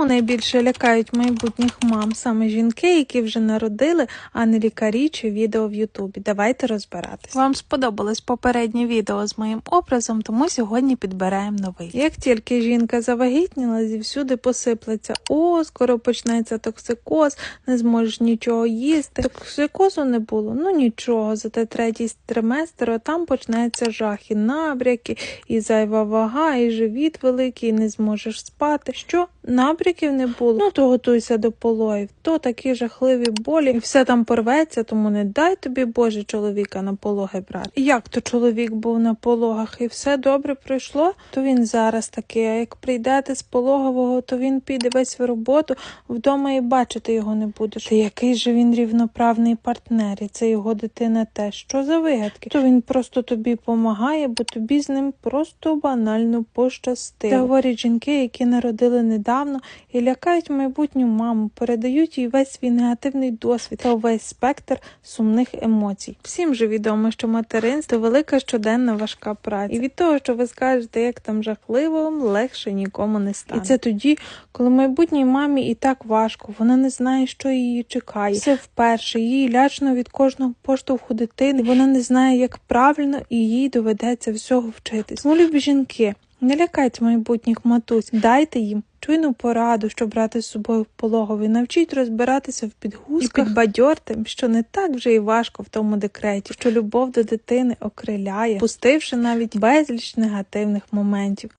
Чому найбільше лякають майбутніх мам саме жінки, які вже народили, а не лікарі чи відео в Ютубі? Давайте розбиратись. Вам сподобалось попереднє відео з моїм образом, тому сьогодні підбираємо новий. Як тільки жінка завагітніла, зівсюди посиплеться о, скоро почнеться токсикоз, не зможеш нічого їсти. Токсикозу не було, ну нічого. Зате третій триместр, а там почнеться жах і набряки, і зайва вага, і живіт великий, і не зможеш спати. Що? Набряків не було? Ну то готуйся до пологів. То такі жахливі болі, і все там порветься, тому не дай тобі Боже чоловіка на пологи брати. І Як то чоловік був на пологах і все добре пройшло, то він зараз такий. А як прийдете з пологового, то він піде весь в роботу, вдома і бачити його не будеш. Та який же він рівноправний партнер, і це його дитина теж. Що за вигадки? То він просто тобі помагає, бо тобі з ним просто банально пощастило. Це говорять жінки, які народили недавно і лякають майбутню маму, передають їй весь свій негативний досвід та увесь спектр сумних емоцій. Всім же відомо, що материнство велика щоденна важка праця. І від того, що ви скажете, як там жахливо, легше нікому не стане. І це тоді, коли майбутній мамі і так важко, вона не знає, що її чекає. Все вперше, їй лячно від кожного поштовху дитини. Вона не знає, як правильно, і їй доведеться всього вчитись. Тому любі жінки. Не лякайте майбутніх матусь, дайте їм чуйну пораду, що брати з собою в пологовий. Навчіть розбиратися в підгузках і підбадьорте, що не так вже і важко в тому декреті, що любов до дитини окриляє, пустивши навіть безліч негативних моментів.